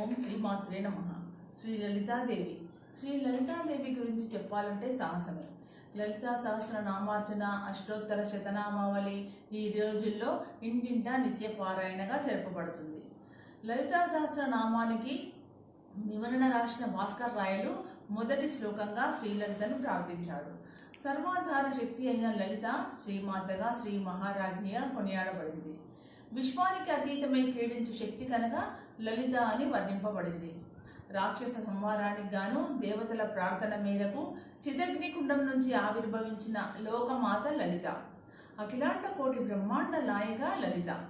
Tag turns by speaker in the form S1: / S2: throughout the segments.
S1: ఓం శ్రీమాత్రే నమ. శ్రీ లలితాదేవి. శ్రీ లలితాదేవి గురించి చెప్పాలంటే సాహసమే. లలితా సహస్ర నామార్చన అష్టోత్తర శతనామావళి ఈ రోజుల్లో ఇంటింటా నిత్య పారాయణగా జరపబడుతుంది. లలితా సహస్ర నామానికి వివరణ రాసిన భాస్కర్ రాయలు మొదటి శ్లోకంగా శ్రీలలితను ప్రార్థించాడు. సర్వాధార శక్తి అయిన లలిత శ్రీమాతగా శ్రీ మహారాజ్ఞిగా కొనియాడబడింది. విశ్వానికి అతీతమై క్రీడించు శక్తి కనుక లలిత అని వర్ణింపబడింది. రాక్షస సంహారానికి గాను దేవతల ప్రార్థన మేరకు చిదగ్నికుండం నుంచి ఆవిర్భవించిన లోకమాత లలిత. అఖిలాండ కోటి బ్రహ్మాండ లాయగా లలిత.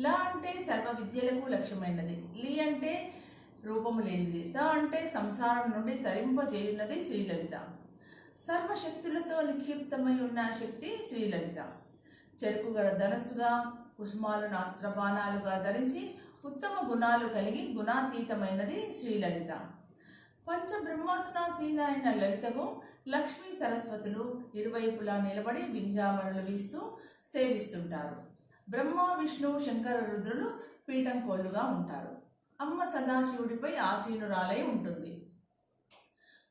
S1: ల అంటే సర్వ విద్యలకు లక్ష్యమైనది. లి అంటే రూపము లేనిది. త అంటే సంసారం నుండి తరింపజేయున్నది శ్రీలలిత. సర్వశక్తులతో నిక్షిప్తమై ఉన్న శక్తి శ్రీలలిత. చెరుకుగడ ధనస్సుగా కుసుమాలను అస్త్రబాణాలుగా ధరించి ఉత్తమ గుణాలు కలిగి గుణాతీతమైనది శ్రీలలిత. పంచబ్రహ్మాసనాసీన శ్రీనారాయణ లలితకు లక్ష్మీ సరస్వతులు ఇరువైపులా నిలబడి వింజామరులు వీస్తూ సేవిస్తుంటారు. బ్రహ్మ విష్ణు శంకర రుద్రులు పీఠం కోళ్ళుగా ఉంటారు. అమ్మ సదాశివుడిపై ఆసీనురాలై ఉంటుంది.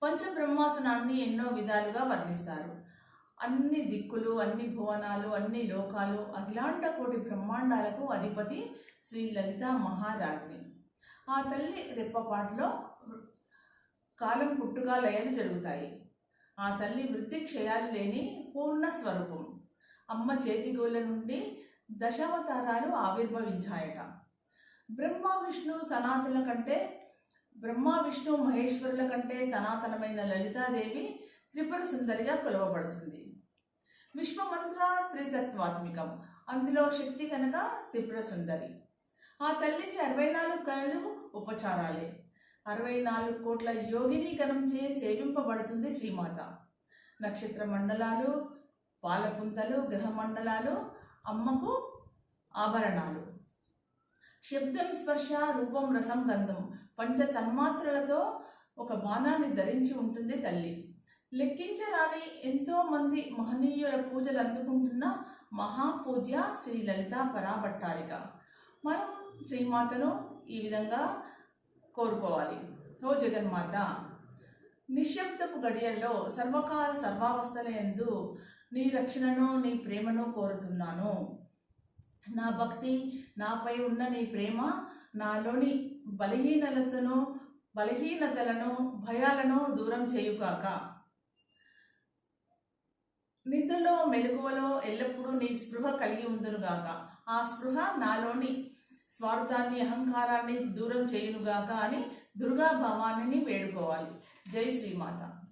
S1: పంచబ్రహ్మాసనాన్ని ఎన్నో విధాలుగా వర్ణిస్తారు. అన్ని దిక్కులు అన్ని భువనాలు అన్ని లోకాలు అఖిలాండ కోటి బ్రహ్మాండాలకు అధిపతి శ్రీ లలిత మహారాజ్ని ఆ తల్లి రెప్పపాట్లో కాలం పుట్టుగా లయలు జరుగుతాయి. ఆ తల్లి వృద్ధి క్షయాలు లేని పూర్ణ స్వరూపం. అమ్మ చేతిగోల నుండి దశావతారాలు ఆవిర్భవించాయట. బ్రహ్మ విష్ణు సనాతన కంటే బ్రహ్మ విష్ణు మహేశ్వరుల కంటే సనాతనమైన లలితాదేవి త్రిపుర సుందరిగా కొలవబడుతుంది. విశ్వమంత్ర త్రితత్వాత్మికం అందులో శక్తి కనుక త్రిపుర సుందరి. ఆ తల్లికి అరవై నాలుగు కళలు ఉపచారాలే. అరవై నాలుగు కోట్ల యోగిని గణంచే సేవింపబడుతుంది శ్రీమాత. నక్షత్ర మండలాలు పాలపుంతలు గ్రహ మండలాలు అమ్మకు ఆభరణాలు. శబ్దం స్పర్శ రూపం రసం గంధం పంచ తన్మాత్రలతో ఒక బాణాన్ని ధరించి ఉంటుంది తల్లి. లెక్కించరాని ఎంతో మంది మహనీయుల పూజలు అందుకుంటున్న మహాపూజ్య శ్రీ లలిత పరాభట్టారిక. మనం శ్రీమాతను ఈ విధంగా కోరుకోవాలి. ఓ జగన్మాత నిశ్శబ్దపు గడియల్లో సర్వకాల సర్వావస్థల ఎందు నీ రక్షణను నీ ప్రేమను కోరుతున్నాను. నా భక్తి నాపై ఉన్న నీ ప్రేమ నాలోని బలహీనతను బలహీనతలను భయాలను దూరం చేయుగాక. నిద్రలో మెలకువలో ఎల్లప్పుడూ నీ స్పృహ కలిగి ఉందునుగాక ఆ స్పృహ నాలోని స్వార్థాన్ని అహంకారాన్ని దూరం చేయునుగాక అని దుర్గాభవానిని వేడుకోవాలి. జై శ్రీమాత.